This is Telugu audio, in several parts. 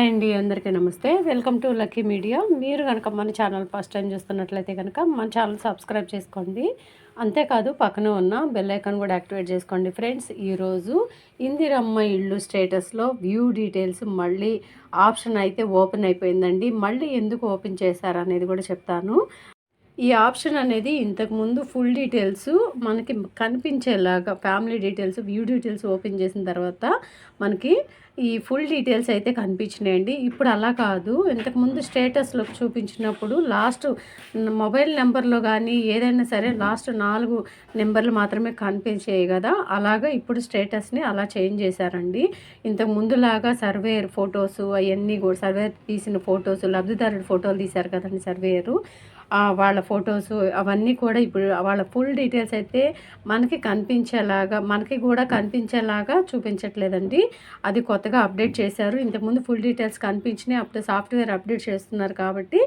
హాయ్ అండి అందరికీ నమస్తే. Welcome to Lucky media. మీరు కనుక మన ఛానల్ ఫస్ట్ టైం చూస్తున్నట్లయితే కనుక మన ఛానల్ సబ్స్క్రైబ్ చేసుకోండి. అంతేకాదు పక్కన ఉన్న బెల్ ఐకాన్ కూడా యాక్టివేట్ చేసుకోండి. ఫ్రెండ్స్ ఈరోజు ఇందిరమ్మ ఇల్లు స్టేటస్లో వ్యూ డీటెయిల్స్ మళ్ళీ ఆప్షన్ అయితే ఓపెన్ అయిపోయిందండి. మళ్ళీ ఎందుకు ఓపెన్ చేశారు అనేది కూడా చెప్తాను. ఈ ఆప్షన్ అనేది ఇంతకుముందు ఫుల్ డీటెయిల్స్ మనకి కనిపించేలాగా family details view details open చేసిన తర్వాత మనకి ఈ ఫుల్ డీటెయిల్స్ అయితే కనిపించినాయండి. ఇప్పుడు అలా కాదు. ఇంతకుముందు స్టేటస్లో చూపించినప్పుడు లాస్ట్ మొబైల్ నెంబర్లో కానీ ఏదైనా సరే లాస్ట్ నాలుగు నెంబర్లు మాత్రమే కనిపించాయి కదా. అలాగా ఇప్పుడు స్టేటస్ని అలా చేంజ్ చేశారండి. ఇంతకు ముందులాగా సర్వేయర్ ఫొటోస్ అవన్నీ కూడా సర్వేయర్ తీసిన ఫొటోస్ లబ్ధిదారుడి ఫోటోలు తీశారు కదండి సర్వేయరు వాళ్ళ ఫొటోస్ అవన్నీ కూడా ఇప్పుడు వాళ్ళ ఫుల్ డీటెయిల్స్ అయితే మనకి కనిపించేలాగా మనకి కూడా కనిపించేలాగా చూపించట్లేదండి. అది కొత్తగా అప్డేట్ చేశారు. ఇంతకుముందు ఫుల్ డీటెయిల్స్ కనిపించినాయి. అప్పుడు సాఫ్ట్వేర్ అప్డేట్ చేస్తున్నారు కాబట్టి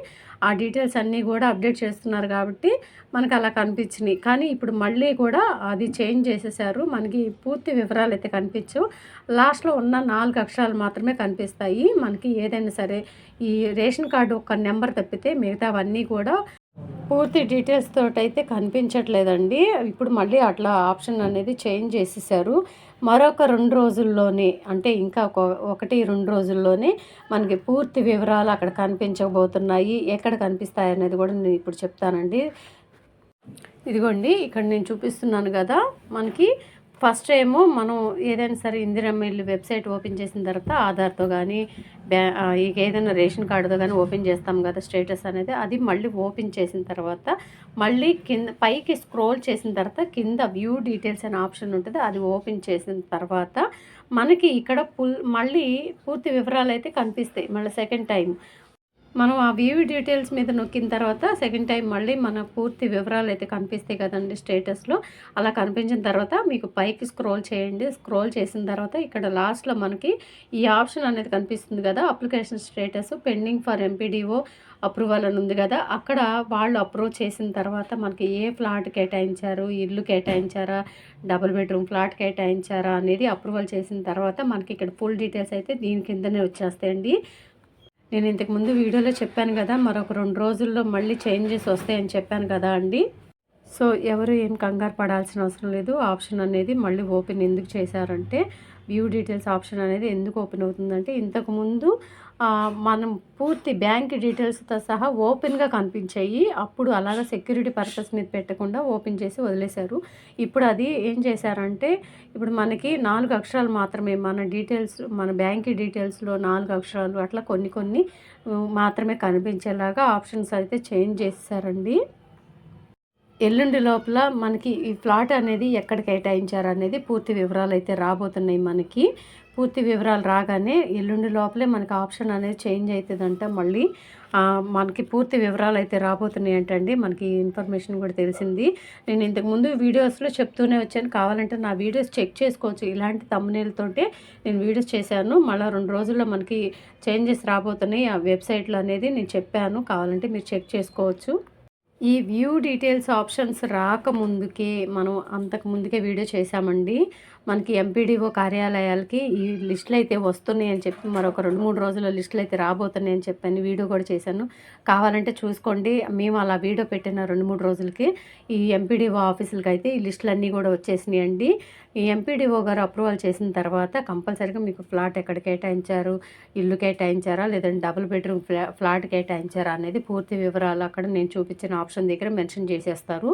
ఆ డీటెయిల్స్ అన్నీ కూడా అప్డేట్ చేస్తున్నారు కాబట్టి మనకు అలా కనిపించినాయి. కానీ ఇప్పుడు మళ్ళీ కూడా అది చేంజ్ చేసేసారు. మనకి పూర్తి వివరాలు అయితే కనిపించవు. లాస్ట్లో ఉన్న నాలుగు అక్షరాలు మాత్రమే కనిపిస్తాయి. మనకి ఏదైనా సరే ఈ రేషన్ కార్డు ఒక నెంబర్ తప్పితే మిగతావన్నీ కూడా పూర్తి డీటెయిల్స్ తోటైతే అయితే కనిపించట్లేదండి. ఇప్పుడు మళ్ళీ అట్లా ఆప్షన్ అనేది చేంజ్ చేసేసారు. మరొక రెండు రోజుల్లోనే అంటే ఇంకా ఒక ఒకటి రెండు రోజుల్లోనే మనకి పూర్తి వివరాలు అక్కడ కనిపించబోతున్నాయి. ఎక్కడ కనిపిస్తాయి అనేది కూడా నేను ఇప్పుడు చెప్తానండి. ఇదిగోండి ఇక్కడ నేను చూపిస్తున్నాను కదా. మనకి ఫస్ట్ ఏమో మనం ఏదైనా సరే ఇందిరమ్మ ఇల్లు వెబ్సైట్ ఓపెన్ చేసిన తర్వాత ఆధార్తో కానీ బ్యా ఏదైనా రేషన్ కార్డుతో కానీ ఓపెన్ చేస్తాం కదా స్టేటస్ అనేది అది మళ్ళీ ఓపెన్ చేసిన తర్వాత మళ్ళీ కింద పైకి స్క్రోల్ చేసిన తర్వాత కింద వ్యూ డీటెయిల్స్ అనే ఆప్షన్ ఉంటుంది అది ఓపెన్ చేసిన తర్వాత మనకి ఇక్కడ పుల్ మళ్ళీ పూర్తి వివరాలు అయితే కనిపిస్తాయి. మళ్ళీ సెకండ్ టైం మనం ఆ వ్యూ డీటెయిల్స్ మీద నొక్కిన తర్వాత సెకండ్ టైం మళ్ళీ మన పూర్తి వివరాలు అయితే కనిపిస్తాయి కదండి స్టేటస్లో అలా కనిపించిన తర్వాత మీకు పైకి స్క్రోల్ చేయండి. స్క్రోల్ చేసిన తర్వాత ఇక్కడ లాస్ట్లో మనకి ఈ ఆప్షన్ అనేది కనిపిస్తుంది కదా application status pending for MPDO approval అని ఉంది కదా అక్కడ వాళ్ళు అప్రూవ్ చేసిన తర్వాత మనకి ఏ ఫ్లాట్ కేటాయించారు ఇల్లు కేటాయించారా డబుల్ బెడ్రూమ్ ఫ్లాట్ కేటాయించారా అనేది అప్రూవల్ చేసిన తర్వాత మనకి ఇక్కడ ఫుల్ డీటెయిల్స్ అయితే దీని కిందనే వచ్చేస్తాయండి. నేను ఇంతకుముందు వీడియోలో చెప్పాను కదా మరొక రెండు రోజుల్లో మళ్ళీ చేంజెస్ వస్తాయని చెప్పాను కదా అండి. సో ఎవరు ఏం కంగారు పడాల్సిన అవసరం లేదు. ఆప్షన్ అనేది మళ్ళీ ఓపెన్ ఎందుకు చేశారంటే వ్యూ డీటెయిల్స్ ఆప్షన్ అనేది ఎందుకు ఓపెన్ అవుతుందంటే ఇంతకుముందు మనం పూర్తి బ్యాంక్ డీటెయిల్స్తో సహా ఓపెన్గా కనిపించాయి. అప్పుడు అలాగ సెక్యూరిటీ పర్పస్ మీద పెట్టకుండా ఓపెన్ చేసి వదిలేశారు. ఇప్పుడు అది ఏం చేశారంటే ఇప్పుడు మనకి నాలుగు అక్షరాలు మాత్రమే మన డీటెయిల్స్ మన బ్యాంక్ డీటెయిల్స్లో నాలుగు అక్షరాలు అట్లా కొన్ని కొన్ని మాత్రమే కనిపించేలాగా ఆప్షన్స్ అయితే చేంజ్ చేశారండి. ఎల్లుండి లోపల మనకి ఈ ప్లాట్ అనేది ఎక్కడ కేటాయించారు అనేది పూర్తి వివరాలు అయితే రాబోతున్నాయి మనకి. పూర్తి వివరాలు రాగానే ఎల్లుండి లోపలే మనకి ఆప్షన్ అనేది చేంజ్ అవుతుందంట. మళ్ళీ మనకి పూర్తి వివరాలు అయితే రాబోతున్నాయి అంటండి. మనకి ఇన్ఫర్మేషన్ కూడా తెలిసింది. నేను ఇంతకుముందు వీడియోస్లో చెప్తూనే వచ్చాను. కావాలంటే నా వీడియోస్ చెక్ చేసుకోవచ్చు. ఇలాంటి తమ్మునేలతోటే నేను వీడియోస్ చేశాను. మళ్ళీ రెండు రోజుల్లో మనకి చేంజెస్ రాబోతున్నాయి. ఆ వెబ్సైట్లో అనేది నేను చెప్పాను. కావాలంటే మీరు చెక్ చేసుకోవచ్చు. ఈ వ్యూ డీటెయిల్స్ ఆప్షన్స్ రాకముందుకే మనం అంతకు ముందుకే వీడియో చేశామండి. మనకి ఎంపీడీఓ కార్యాలయాలకి ఈ లిస్టులు అయితే వస్తున్నాయి అని చెప్పి మరొక రెండు మూడు రోజుల్లో లిస్టులు అయితే రాబోతున్నాయి అని చెప్పాను వీడియో కూడా చేశాను. కావాలంటే చూసుకోండి. మేము అలా వీడియో పెట్టిన రెండు మూడు రోజులకి ఈ ఎంపీడీఓ ఆఫీసులకి అయితే ఈ లిస్టులన్నీ కూడా వచ్చేసినాయి అండి ఈ ఎంపీడీఓ గారు అప్రూవల్ చేసిన తర్వాత కంపల్సరీగా మీకు ఫ్లాట్ ఎక్కడ కేటాయించారు? ఇల్లు కేటాయించారా? లేదంటే డబుల్ బెడ్రూమ్ ఫ్లాట్ కేటాయించారా? అనేది పూర్తి వివరాలు అక్కడ నేను చూపించిన ఆప్షన్ దగ్గర మెన్షన్ చేసేస్తారు.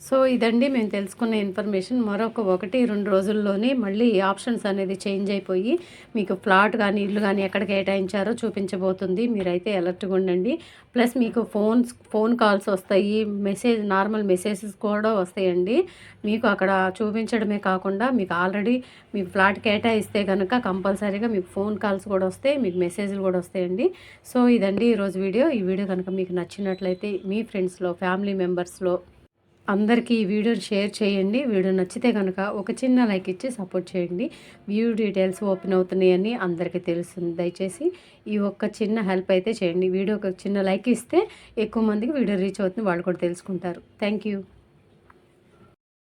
సో ఇదండి మేము తెలుసుకున్న ఇన్ఫర్మేషన్. మరొక ఒకటి రెండు రోజుల్లోనే మళ్ళీ ఆప్షన్స్ అనేది చేంజ్ అయిపోయి మీకు ఫ్లాట్ కానీ ఇల్లు కానీ ఎక్కడ కేటాయించారో చూపించబోతుంది. మీరైతే అలర్ట్గా ఉండండి. ప్లస్ మీకు ఫోన్స్ ఫోన్ కాల్స్ వస్తాయి మెసేజ్ నార్మల్ మెసేజెస్ కూడా వస్తాయండి. మీకు అక్కడ చూపించడమే కాకుండా మీకు ఆల్రెడీ మీకు ఫ్లాట్ కేటాయిస్తే కనుక కంపల్సరీగా మీకు ఫోన్ కాల్స్ కూడా వస్తాయి మీకు మెసేజ్లు కూడా వస్తాయండి. సో ఇదండి ఈరోజు వీడియో. ఈ వీడియో కనుక మీకు నచ్చినట్లయితే మీ ఫ్రెండ్స్లో ఫ్యామిలీ మెంబర్స్లో అందరికీ ఈ వీడియోని షేర్ చేయండి. వీడియో నచ్చితే కనుక ఒక చిన్న లైక్ ఇచ్చి సపోర్ట్ చేయండి. వ్యూ డీటెయిల్స్ ఓపెన్ అవుతున్నాయని అందరికీ తెలుస్తుంది. దయచేసి ఈ ఒక్క చిన్న హెల్ప్ అయితే చేయండి. వీడియో ఒక చిన్న లైక్ ఇస్తే ఎక్కువ మందికి వీడియో రీచ్ అవుతుంది. వాళ్ళు కూడా తెలుసుకుంటారు. Thank you.